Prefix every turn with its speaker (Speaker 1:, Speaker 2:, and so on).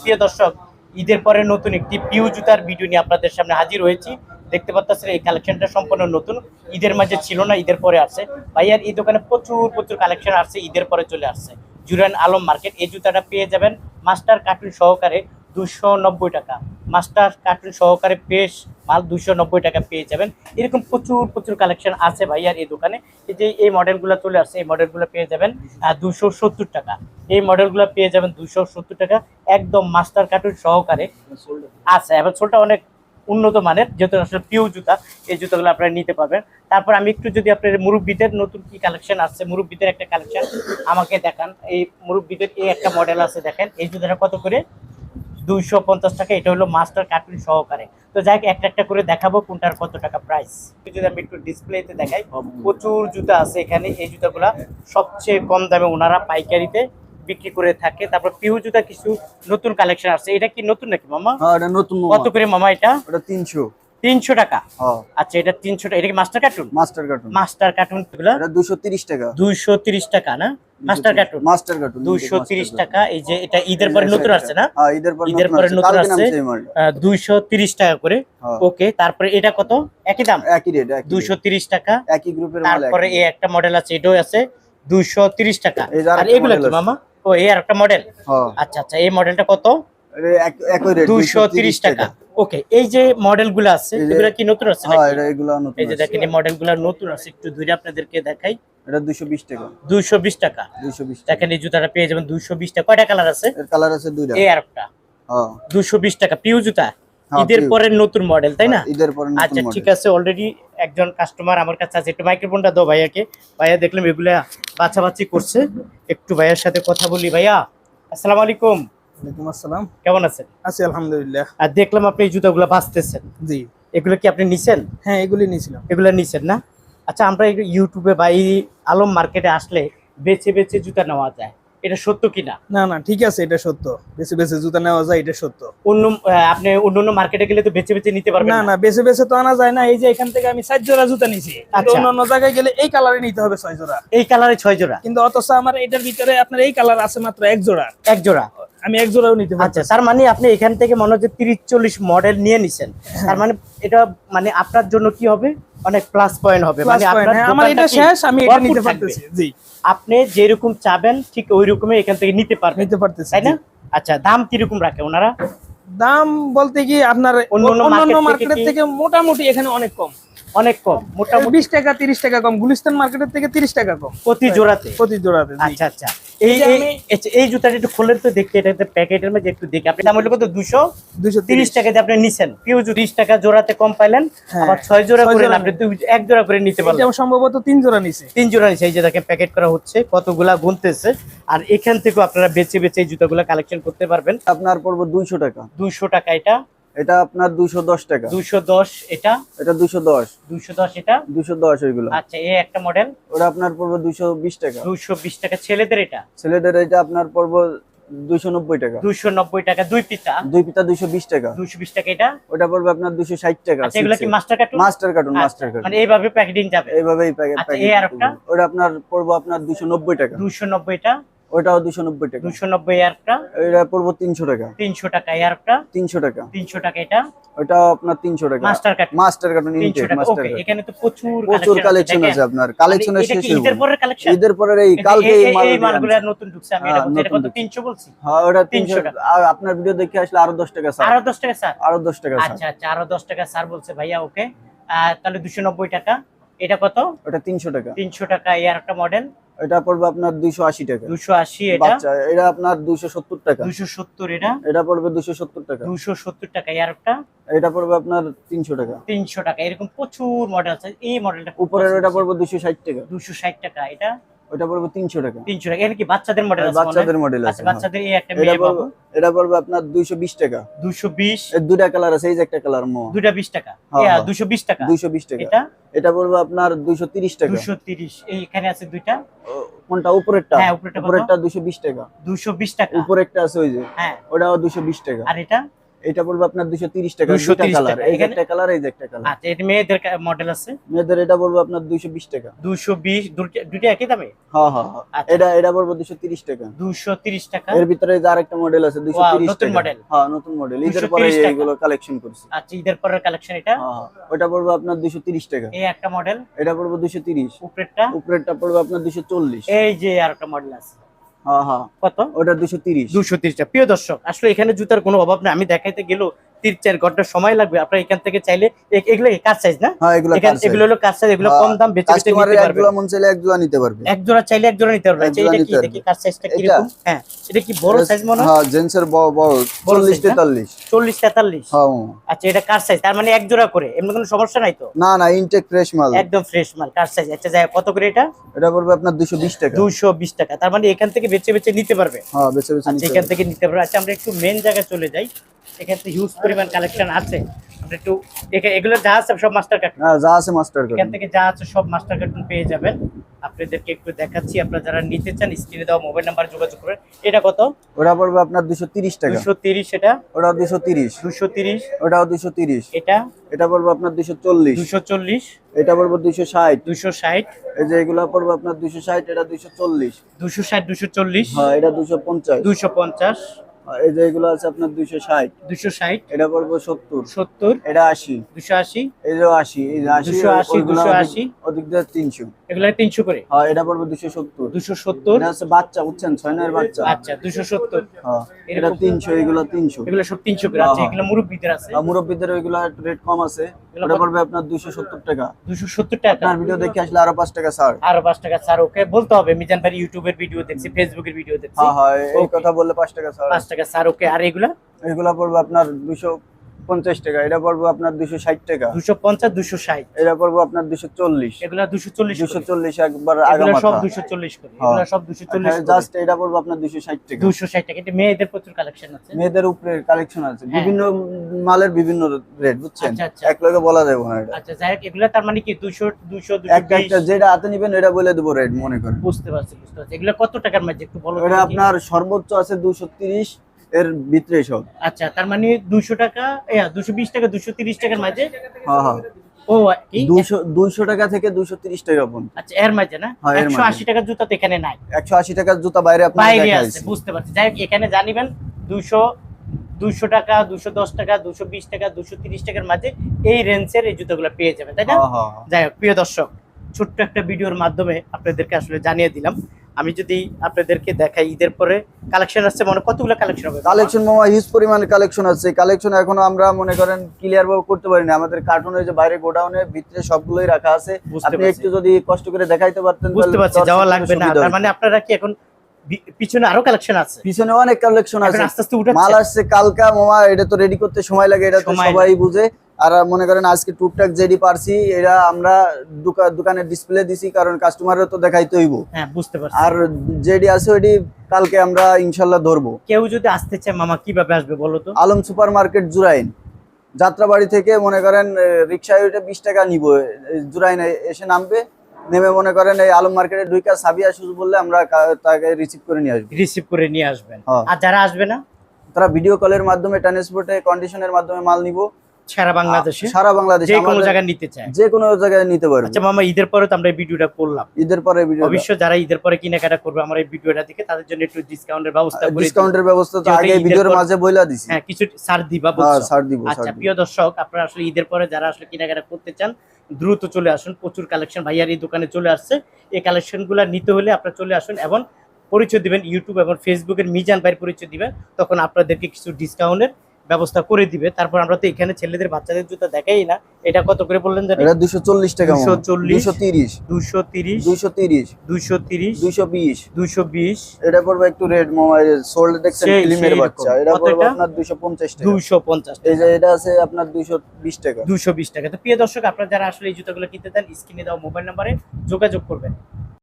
Speaker 1: প্রিয় দর্শক, ঈদের পরে নতুন একটি পিউ জুতার ভিডিও নিয়ে আপনাদের সামনে হাজির হয়েছি। দেখতে পাচ্ছেন এই কালেকশনটা সম্পূর্ণ নতুন। ঈদের মাঝে ছিল না, ঈদের পরে আসছে। ভাইয়ার এই দোকানে প্রচুর প্রচুর কালেকশন আসছে, ঈদের পরে চলে আসছে। জুরান আলম মার্কেট, এই জুতাটা পেয়ে যাবেন মাস্টার কার্টুন সহকারে দুশো টাকা। মাস্টার কার্টুন সহকারে পেশ মাল দুশো টাকা পেয়ে যাবেন। এরকম প্রচুর প্রচুর কালেকশন আছে ভাইয়ার এই দোকানে। যে এই মডেলগুলো চলে আসছে, এই মডেলগুলো পেয়ে যাবেন দুশো সত্তর টাকা। এই মডেলগুলো পেয়ে যাবেন দুশো সত্তর টাকা, একদম মাস্টার কার্টুন সহকারে। আছে, এবার সোলটা অনেক উন্নত মানের, যেহেতু আসলে পিউ জুতা, এই জুতাগুলো আপনারা নিতে পারবেন। তারপর আমি একটু যদি আপনার মুরব্বীদের নতুন কি কালেকশন আসছে মুরব্বীদের একটা কালেকশন আমাকে দেখান। এই মুরব্বীদের এই একটা মডেল আছে, দেখেন। এই জুতাটা কত করে? দুইশো পঞ্চাশ টাকা এটা হলো মাস্টার কার্টুন সহকারে। তো যাই একটা একটা করে দেখাবো কোনটার কত টাকা প্রাইস যদি আমি একটু ডিসপ্লেতে দেখাই প্রচুর জুতা আছে এখানে। এই জুতাগুলা সবচেয়ে কম দামে ওনারা পাইকারিতে বিক্রি করে থাকে। তারপর পিউ জুতা কিছু নতুন কালেকশন আছে এটা কি নতুন নাকি মামা?
Speaker 2: হ্যাঁ নতুন
Speaker 1: কত করে মামা এটা?
Speaker 2: ওটা তিনশো।
Speaker 1: তিনশো টাকা?
Speaker 2: হ্যাঁ।
Speaker 1: আচ্ছা এটা তিনশো টাকা। এটা কি master carton?
Speaker 2: Master carton.
Speaker 1: Master carton.
Speaker 2: দুশো তিরিশ টাকা।
Speaker 1: দুইশো তিরিশ টাকা না? মাস্টার কার্টুন
Speaker 2: মাস্টার কার্টুন
Speaker 1: দুইশো তিরিশ টাকা এই যে এটা ঈদের পরে নতুন আসছে না?
Speaker 2: হ্যাঁ ঈদের পর
Speaker 1: ঈদের পরে নতুন আসছে
Speaker 2: নামছে এই মালটা।
Speaker 1: দুইশো তিরিশ টাকা করে।
Speaker 2: হ্যাঁ।
Speaker 1: ওকে তারপরে এটা কত? একই দাম?
Speaker 2: একই রেট একই rate,
Speaker 1: তিরিশ টাকা।
Speaker 2: একই গ্রুপের মাল
Speaker 1: তারপরে এই একটা মডেল আছে এটাও আছে দুইশো তিরিশ টাকা। আর এগুলো কি মামা? ও এই আর একটা মডেল
Speaker 2: হ্যাঁ।
Speaker 1: আচ্ছা আচ্ছা এই মডেলটা কত?
Speaker 2: এক- একই রেট
Speaker 1: দুইশো তিরিশ টাকা। ওকে এই যে মডেলগুলো আছে এগুলো কি নতুন আছে
Speaker 2: হ্যাঁ এটা এগুলো নতুন
Speaker 1: এই যে দেখেন এই মডেলগুলো নতুন আছে একটু ধরে আপনাদেরকে দেখাই।
Speaker 2: এটা দুইশো বিশ টাকা।
Speaker 1: দুইশো বিশ টাকা।
Speaker 2: দুইশো বিশ টাকা।
Speaker 1: দেখেন এই জুতাটা পেয়ে যাবেন দুইশো বিশ টাকা। কয়টা কালার আছে?
Speaker 2: এর কালার আছে দুইটা।
Speaker 1: এই আর একটা।
Speaker 2: হ্যাঁ।
Speaker 1: দুইশো বিশ টাকা পিউ জুতা।
Speaker 2: হ্যাঁ,
Speaker 1: ঈদের
Speaker 2: PU
Speaker 1: পরের নতুন মডেল তাই না?
Speaker 2: ঈদের পরে নতুন
Speaker 1: আচ্ছা ঠিক আছে অলরেডি একজন কাস্টমার আমার কাছে আছে। একটু মাইক্রোফোনটা দাও ভাইয়াকে। ভাইয়া দেখলাম এগুলা বাচ্চা বাছাবাছি করছে। একটু ভাইয়ার সাথে কথা বলি ভাইয়া। আসসালামু আলাইকুম।
Speaker 3: ওয়ালাইকুম আসসালাম।
Speaker 1: কেমন আছেন?
Speaker 3: আছি আলহামদুলিল্লাহ।
Speaker 1: আর দেখলাম আপনি এই জুতাগুলো বাঁচতেছেন।
Speaker 3: জি।
Speaker 1: এগুলো কি আপনি নিছেন?
Speaker 3: হ্যাঁ এগুলি নিয়েছিলাম।
Speaker 1: এগুলো নিছেন না? আচ্ছা আমরা ইউটিউবে বা এই আলম মার্কেটে আসলে বেছে বেছে জুতা নেওয়া যায়। এটা সত্য কিনা?
Speaker 3: না না ঠিক আছে এটা সত্য। বেছে বেছে জুতা নেওয়া যায় এটা সত্য।
Speaker 1: অন্য আপনি অন্য অন্য মার্কেটে গেলে তো বেছে বেছে নিতে পারবেন
Speaker 3: না
Speaker 1: না।
Speaker 3: বেছে বেছে তো আনা যায় না। এই যে এখান থেকে আমি সাত জোড়া জুতা নিছি কিন্তু
Speaker 1: আচ্ছা।
Speaker 3: অন্য অন্য জায়গায় গেলে এই কালারে নিতে হবে ছয় জোড়া।
Speaker 1: এই কালারে ছয় জোড়া?
Speaker 3: কিন্তু অথচ আমার এটার ভিতরে আপনার এই কালার আছে মাত্র এক জোড়া।
Speaker 1: এক জোড়া।
Speaker 3: আমি এক জোড়াও নিতে পারছি
Speaker 1: আচ্ছা তার মানে আপনি এখান থেকে মনে হচ্ছে তিরিশ চল্লিশ মডেল নিয়ে নিছেন। তার মানে এটা মানে আপনার জন্য কি হবে? অনেক প্লাস পয়েন্ট হবে। মানে
Speaker 3: হ্যাঁ, আমার এটা শেষ আমি এটা নিতে পারতেছি জি।
Speaker 1: আপনি যেরকম চাবেন ঠিক ওই রকমই এখান থেকে নিতে পারবেন।
Speaker 3: নিতে পারতেছি
Speaker 1: তাই না? আচ্ছা দাম কীরকম রাখে ওনারা?
Speaker 3: দাম বলতে কি আপনার
Speaker 1: অন্য অন্য
Speaker 3: মার্কেটের থেকে মোটামুটি এখানে অনেক কম।
Speaker 1: অনেক কম মোটামুটি।
Speaker 3: বিশ টাকা তিরিশ টাকা কম। গুলিস্তান মার্কেটের থেকে তিরিশ টাকা কম।
Speaker 1: প্রতি জোড়াতে?
Speaker 3: প্রতি জোড়াতে
Speaker 1: আচ্ছা আচ্ছা। এই
Speaker 3: এই
Speaker 1: জুতাটা একটু খোলেন তো দেখি এটা প্যাকেটের মধ্যে একটু দেখি। আপনি দাম হলো কত? দুশো?
Speaker 3: দুইশো
Speaker 1: তিরিশ। টাকা দিয়ে আপনি নিছেন। পিউ তিরিশ টাকা জোড়াতে কম পাইলেন।
Speaker 3: হ্যাঁ।
Speaker 1: আবার ছয় জোড়া করে আপনি দুই- এক জোড়া করে নিতে পারলেন।
Speaker 3: সম্ভবত তিন জোড়া নিছে।
Speaker 1: তিন জোড়া নিচে এই যে দেখেন প্যাকেট করা হচ্ছে কতগুলা গুনতেছে। আর এখান থেকেও আপনারা বেছে বেছে এই জুতাগুলো কালেকশন করতে পারবেন।
Speaker 2: আপনার পড়ব দুইশো টাকা।
Speaker 1: দুইশো টাকা এটা।
Speaker 2: এটা আপনার দুইশো দশ টাকা।
Speaker 1: দুইশো দশ এটা?
Speaker 2: এটা দুইশো দশ।
Speaker 1: দুইশো দশ এটা?
Speaker 2: দুইশো দশ ওইগুলো।
Speaker 1: আচ্ছা এই একটা মডেল
Speaker 2: ওটা আপনার পড়ব দুইশো বিশ টাকা।
Speaker 1: দুইশো বিশ টাকা। ছেলেদের এটা?
Speaker 2: ছেলেদের এটা আপনার পড়ব দুইশো নব্বই টাকা।
Speaker 1: দুইশো নব্বই টাকা দুই পিতা?
Speaker 2: দুই পিতা দুইশো বিশ টাকা।
Speaker 1: দুইশো বিশ টাকা এটা?
Speaker 2: ওটা পড়বে আপনার দুইশো ষাট টাকা।
Speaker 1: আচ্ছা এগুলো কি master carton
Speaker 2: master carton master carton
Speaker 1: মানে এইভাবে প্যাকেটিং যাবে?
Speaker 2: এইভাবেই প্যাকেট
Speaker 1: আচ্ছা, এই আরেকটা?
Speaker 2: ওটা আপনার পড়ব আপনার দুইশো নব্বই টাকা।
Speaker 1: দুইশো নব্বইটা
Speaker 2: ওটাও দুইশো নব্বই টাকা।
Speaker 1: দুইশো নব্বই একটা
Speaker 2: এটা পড়ব তিনশো টাকা।
Speaker 1: তিনশো টাকা এই একটা
Speaker 2: তিনশো টাকা।
Speaker 1: তিনশো টাকা এটা।
Speaker 2: ওটাও আপনার তিনশো টাকা।
Speaker 1: মাস্টার কার্টুন
Speaker 2: মাস্টার কার্টুন
Speaker 1: তিনশো
Speaker 2: মাস্টার
Speaker 1: ওকে এখানে তো প্রচুর
Speaker 2: প্রচুর কালেকশন আছে আপনার। কালেকশনের শেষ
Speaker 1: কি ঈদের পরের কালেকশন
Speaker 2: ঈদের পরের এই কালকে এই মাল
Speaker 1: এই মালগুলো নতুন ঢুকছে আমি এটা
Speaker 2: হ্যাঁ,
Speaker 1: কত 300 বলছি?
Speaker 2: হ্যাঁ ওটা
Speaker 1: 300
Speaker 2: তিনশো
Speaker 1: টাকা।
Speaker 2: আর আপনার ভিডিও দেখে আসলে আরও দশ টাকা স্যার
Speaker 1: আরও 10 টাকা স্যার
Speaker 2: আরও দশ টাকা স্যার
Speaker 1: আচ্ছা আচ্ছা আরও 10 টাকা স্যার বলছে ভাইয়া ওকে তাহলে 290 টাকা। এটা কত?
Speaker 2: এটা তিনশো টাকা।
Speaker 1: 300 টাকা এই আর একটা মডেল
Speaker 2: এটা পড়বে আপনার দুইশো আশি টাকা।
Speaker 1: 280 এটা?
Speaker 2: বাচ্চা এটা আপনার দুইশো সত্তর টাকা।
Speaker 1: 270 এটা?
Speaker 2: এটা পড়বে দুইশো সত্তর টাকা।
Speaker 1: 270 টাকা এই আর একটা
Speaker 2: এটা পড়বে আপনার তিনশো টাকা।
Speaker 1: 300 টাকা এরকম প্রচুর মডেল আছে। এই মডেলটা
Speaker 2: উপরের ওটা পড়বে দুইশো ষাট টাকা।
Speaker 1: 260 টাকা এটা?
Speaker 2: ওটা পড়বে তিনশো টাকা।
Speaker 1: 300 টাকা। এর কি বাচ্চাদের মডেল আছে
Speaker 2: বাচ্চাদের মডেল আছে
Speaker 1: আচ্ছা
Speaker 2: হ্যাঁ।
Speaker 1: বাচ্চাদের এই একটা মেয়ে
Speaker 2: পড়বে এটা পড়বে আপনার দুইশো বিশ টাকা।
Speaker 1: 220
Speaker 2: এর দুটা কালার আছে এই যে একটা কালার মো
Speaker 1: দুটা 20 টাকা?
Speaker 2: হ্যাঁ,
Speaker 1: ইয়া,
Speaker 2: হ্যাঁ।
Speaker 1: 220 টাকা?
Speaker 2: দুইশো বিশ টাকা।
Speaker 1: এটা?
Speaker 2: এটা পড়বে আপনার দুইশো তিরিশ টাকা।
Speaker 1: 230 এই এখানে আছে দুইটা?
Speaker 2: কোনটা? উপরেরটা?
Speaker 1: হ্যাঁ, উপরেরটা?
Speaker 2: উপরেরটা দুইশো বিশ টাকা।
Speaker 1: 220 টাকা।
Speaker 2: উপরে একটা আছে ওই যে।
Speaker 1: হ্যাঁ।
Speaker 2: ওটাও দুইশো বিশ টাকা।
Speaker 1: আর এটা?
Speaker 2: এটা পড়বে আপনার দুশো তিরিশ টাকা
Speaker 1: 230
Speaker 2: কালার
Speaker 1: টাকা।
Speaker 2: এই একটা কালার এই একটা কালার
Speaker 1: আচ্ছা এটা মেয়েদের মডেল আছে?
Speaker 2: মেয়েদের এটা পড়বে আপনার দুইশো বিশ টাকা।
Speaker 1: দুশো বিশ দুটো একই দামে?
Speaker 2: হ্যাঁ হ্যাঁ। এটা এটা পড়বে দুশো তিরিশ টাকা।
Speaker 1: দুশো তিরিশ টাকা?
Speaker 2: এর ভিতরে যে আরেকটা মডেল আছে দুশো
Speaker 1: Wow,
Speaker 2: তিরিশ
Speaker 1: নতুন
Speaker 2: টাকা।
Speaker 1: model।
Speaker 2: হ্যাঁ নতুন মডেল ঈদের পরে
Speaker 1: টাকা।
Speaker 2: এগুলো কালেকশন করছি।
Speaker 1: আচ্ছা ঈদের পরের কালেকশন এটা?
Speaker 2: হ্যাঁ। ওটা পড়বে আপনার দুশো তিরিশ টাকা।
Speaker 1: এই একটা মডেল
Speaker 2: এটা পড়বে দুশো তিরিশ।
Speaker 1: উপরেরটা?
Speaker 2: উপরেরটা পড়বে আপনার দুশো চল্লিশ।
Speaker 1: এই যে আর একটা মডেল আছে। কত?
Speaker 2: ওটা দুশো তিরিশ।
Speaker 1: দুশো তিরিশটা প্রিয় দর্শক আসলে এখানে জুতার কোনো অভাব নেই। আমি দেখাইতে গেলেও তিন চার ঘণ্টা সময় লাগবে। আপনার এখান থেকে চাইলে এগুলো সাইজ না?
Speaker 2: হ্যাঁ এগুলো
Speaker 1: হলো সাইজ এগুলো কম দাম বেচে বেচে নিতে পারবে।
Speaker 2: মন চাইলে এক জোড়া নিতে পারবে।
Speaker 1: এক জোড়া চাইলে এক জোড়া নিতে পারবে। আচ্ছা, এটা কি দেখি কার সাইজটা
Speaker 2: এটা?
Speaker 1: কীরকম? হ্যাঁ এটা কি বড় সাইজ মনে হয়?
Speaker 2: হ্যাঁ বড় বড় হ্যাঁ।
Speaker 1: আচ্ছা এটা সাইজ তার মানে এক জোড়া করে। এমনি কোনো সমস্যা নাই তো?
Speaker 2: না না ইনটেক ফ্রেশ মাল।
Speaker 1: একদম ফ্রেশ মাল। সাইজ আচ্ছা যাই কত করে এটা?
Speaker 2: এটা পড়বে আপনার দুশো বিশ টাকা।
Speaker 1: দুশো বিশ টাকা। তার মানে এখান থেকে বেছে বেছে নিতে পারবে।
Speaker 2: হ্যাঁ
Speaker 1: আচ্ছা এখান থেকে নিতে পারবে। আচ্ছা আমরা একটু মেন জায়গায় চলে যাই। এখান থেকে হিউজ পরিমাণ কালেকশন আছে। আমরা একটু এগুলো যা আছে সব মাস্টার কার্ড
Speaker 2: হ্যাঁ যা আছে মাস্টার কার্ড
Speaker 1: এখান থেকে যা আছে সব মাস্টার কার্টুন পেয়ে যাবেন। আপনাদেরকে একটু দেখাচ্ছি আপনারা যারা নিতে চান স্ক্রিনে দেওয়া মোবাইল নাম্বার যোগাযোগ করবেন। এটা কত?
Speaker 2: ওটা পড়বে আপনার দুশো তিরিশ টাকা।
Speaker 1: দুশো তিরিশ এটা?
Speaker 2: ওটা দুশো তিরিশ।
Speaker 1: দুশো তিরিশ।
Speaker 2: ওটাও দুশো তিরিশ।
Speaker 1: এটা?
Speaker 2: এটা পড়বে আপনার দুশো চল্লিশ।
Speaker 1: দুশো চল্লিশ।
Speaker 2: এটা পড়বে দুশো ষাট।
Speaker 1: দুশো ষাট।
Speaker 2: এই যে এগুলো পড়বে আপনার দুশো ষাট এটা দুশো চল্লিশ।
Speaker 1: দুশো ষাট দুশো চল্লিশ।
Speaker 2: হ্যাঁ এটা দুশো পঞ্চাশ।
Speaker 1: দুশো পঞ্চাশ।
Speaker 2: আর এই যে এগুলো আছে আপনার দুশো ষাট।
Speaker 1: দুশো ষাট।
Speaker 2: এটা পড়বে সত্তর।
Speaker 1: সত্তর।
Speaker 2: এটা আশি।
Speaker 1: দুশো আশি।
Speaker 2: এই যে আশি এই যে
Speaker 1: 280, 280
Speaker 2: ওদিক- ওদিক দিয়ে তিনশো।
Speaker 1: এগুলো তিনশো করে।
Speaker 2: হ্যাঁ এটা পড়বে দুশো সত্তর। এটা হচ্ছে বাচ্চা বুঝছেন? ছয় নয়ের বাচ্চা।
Speaker 1: আচ্ছা
Speaker 2: হ্যাঁ এটা এগুলো
Speaker 1: এগুলো সব করে। আচ্ছা
Speaker 2: হ্যাঁ।
Speaker 1: এগুলো মুরব্বীদের আছে।
Speaker 2: আর মুরব্বীদের ওইগুলো রেট কম আছে।
Speaker 1: এটা
Speaker 2: পড়বে আপনার দুশো সত্তর টাকা।
Speaker 1: দুশো সত্তর টাকা।
Speaker 2: আপনার ভিডিও দেখে আসলে আরও পাঁচ টাকা ছাড়
Speaker 1: আরও পাঁচ টাকা স্যার ওকে বলতে হবে মিজান ভাই ইউটিউবের ভিডিও দেখছি ফেসবুকের ভিডিও দেখছি।
Speaker 2: হ্যাঁ হ্যাঁ এই কথা বললে পাঁচ টাকা ছাড়
Speaker 1: পাঁচ টাকা। স্যার ওকে আর এগুলা?
Speaker 2: এগুলা পড়বে আপনার দুশো পঞ্চাশ টাকা এটা পড়বে আপনার দুশো ষাট টাকা।
Speaker 1: দুশো পঞ্চাশ দুশো ষাট?
Speaker 2: এটা পড়বে আপনার দুশো চল্লিশ।
Speaker 1: এগুলা দুশো চল্লিশ
Speaker 2: দুশো চল্লিশ একবার
Speaker 1: এগুলো সব দুশো চল্লিশ করে।
Speaker 2: হ্যাঁ।
Speaker 1: এগুলো সব দুশো চল্লিশ
Speaker 2: জাস্ট এটা পড়বে আপনার দুশো ষাট টাকা।
Speaker 1: দুশো ষাট টাকা। এটা মেয়েদের প্রচুর কালেকশন আছে।
Speaker 2: মেয়েদের উপরে কালেকশন আছে।
Speaker 1: হ্যাঁ।
Speaker 2: বিভিন্ন মালের বিভিন্ন রেট বুঝছেন?
Speaker 1: আচ্ছা, আচ্ছা।
Speaker 2: এক লগে বলা যাবে না এটা।
Speaker 1: আচ্ছা যাই হোক এগুলা তার মানে কি? দুশো দুশো দুশো
Speaker 2: একটা একটা যেটা হাতে নিবেন এটা বলে দেবো রেট মনে করেন।
Speaker 1: বুঝতে পারছি বুঝতে পারছি। এগুলো কত টাকার মাঝে একটু বলো
Speaker 2: এটা আপনার সর্বোচ্চ আছে দুশো তিরিশ এর ভিতরে সব
Speaker 1: আচ্ছা তার মানে দুশো টাকা দুশো বিশ টাকা দুশো তিরিশ টাকার মাঝে?
Speaker 2: হ্যাঁ হ্যাঁ।
Speaker 1: ও কি
Speaker 2: দুশো দুইশো টাকা থেকে দুশো তিরিশ টাকা পর্যন্ত
Speaker 1: আচ্ছা এর মাঝে না?
Speaker 2: হ্যাঁ, এর
Speaker 1: একশো
Speaker 2: মাঝে।
Speaker 1: আশি টাকার জুতা তো এখানে নাই।
Speaker 2: একশো আশি টাকার জুতা বাইরে আপনার
Speaker 1: বাইরে আছে বুঝতে পারছি। যাই এখানে জানিবেন দুশো দুশো টাকা দুশো দশ টাকা দুশো বিশ টাকা দুশো তিরিশ টাকার মাঝে এই রেঞ্জের এই জুতোগুলো পেয়ে যাবেন তাই না?
Speaker 2: হ্যাঁ, হ্যাঁ, হ্যাঁ।
Speaker 1: যাই হোক প্রিয় দর্শক ছোট্ট একটা ভিডিওর মাধ্যমে আপনাদেরকে আসলে জানিয়ে দিলাম। আমি যদি আপনাদেরকে দেখাই ঈদের পরে কালেকশন আসছে মনে কতগুলো কালেকশন হবে?
Speaker 2: কালেকশন মামা হিউজ পরিমাণে কালেকশন আছে। কালেকশন এখনও আমরা মনে করেন ক্লিয়ার ভাবে করতে পারিনি। আমাদের কার্টুনের যে বাইরে গোডাউনে ভিতরে সবগুলোই রাখা আছে। আপনি একটু যদি কষ্ট করে দেখাইতে পারতেন
Speaker 1: বুঝতে পারছি যাওয়া লাগবে না। তার মানে আপনারা কি এখন পিছনে আরও কালেকশন আছে।
Speaker 2: পিছনে অনেক কালেকশন আছে।
Speaker 1: আস্তে আস্তে উঠাচ্ছে
Speaker 2: মাল আসছে কালকা মামা এটা তো রেডি করতে সময় লাগে এটা তো সবাই বুঝে। আর মনে করেন আজকে টুকটাক যেডি পারছি এরা আমরা দোকা- দোকানে ডিসপ্লে দিছি কারণ কাস্টমারও তো দেখাইতে হইব
Speaker 1: হ্যাঁ বুঝতে পারছি।
Speaker 2: আর যেডি আছে ওইটি কালকে আমরা ইনশাল্লাহ ধরবো।
Speaker 1: কেউ যদি আসতে চায় মামা কীভাবে আসবে বলো তো?
Speaker 2: Alam super market Jurain. Jatrabari থেকে মনে করেন রিক্সায় উঠে বিশ টাকা নিব। জুরাইন এসে নামবে। নেমে মনে করেন এই আলম মার্কেটে ঢুইকা সাবিয়া শুজ বললে আমরা তাকে রিসিভ করে নিয়ে আসব।
Speaker 1: রিসিভ করে নিয়ে আসবেন।
Speaker 2: হ্যাঁ।
Speaker 1: আর যারা আসবে না?
Speaker 2: তারা ভিডিও কলের মাধ্যমে ট্রান্সপোর্টে কন্ডিশনের মাধ্যমে মাল নিব।
Speaker 1: সারা বাংলাদেশে
Speaker 2: সারা বাংলাদেশে
Speaker 1: যে কোনো জায়গায় নিতে চায়।
Speaker 2: যে কোনো জায়গায় নিতে পারবে।
Speaker 1: আচ্ছা মামা ঈদের পরে তো আমরা এই ভিডিওটা করলাম।
Speaker 2: ঈদের পরে ভিডিও
Speaker 1: অবশ্য যারা ঈদের পরে কেনাকাটা করবে আমার এই ভিডিওটা দেখে তাদের জন্য একটু ডিসকাউন্টের ব্যবস্থা করে।
Speaker 2: ডিসকাউন্টের ব্যবস্থা তো আগে ভিডিওর মাঝে বইলা দিছি।
Speaker 1: হ্যাঁ কিছু ছাড় দিবা
Speaker 2: হ্যাঁ
Speaker 1: বলছো
Speaker 2: ছাড় দিব
Speaker 1: আচ্ছা প্রিয় দর্শক আপনারা আসলে ঈদের পরে যারা আসলে কেনাকাটা করতে চান দ্রুত চলে আসুন। প্রচুর কালেকশন ভাইয়ার এই দোকানে চলে আসছে। এই কালেকশনগুলো নিতে হলে আপনারা চলে আসুন এবং পরিচয় দিবেন ইউটিউব এবং ফেসবুকের মিজান ভাইয়ের পরিচয় দিবেন। তখন আপনাদেরকে কিছু ডিসকাউন্টের ব্যবস্থা করে দিবে। তারপর আমরা তো এখানে ছেলেদের বাচ্চাদের জুতা দেখাই না। এটা কত করে বললেন জানি?
Speaker 2: এটা দুশো চল্লিশ টাকা
Speaker 1: 240
Speaker 2: দুশো তিরিশ।
Speaker 1: দুশো তিরিশ
Speaker 2: দুশো তিরিশ।
Speaker 1: দুশো তিরিশ
Speaker 2: দুশো বিশ।
Speaker 1: দুশো বিশ।
Speaker 2: এটা পড়বে একটু রেড মোবাইল সোল্ড দেখছেন ফিল্মের বাচ্চা। এটা পড়বে আপনার দুশো পঞ্চাশ টাকা।
Speaker 1: দুশো পঞ্চাশ
Speaker 2: এই যে এটা আছে আপনার দুশো বিশ টাকা।
Speaker 1: দুশো বিশ টাকা। তো প্রিয় দর্শক আপনারা যারা আসলে এই জুতাগুলো কিনতে চান স্ক্রিনে দেওয়া মোবাইল নাম্বারে যোগাযোগ করবেন।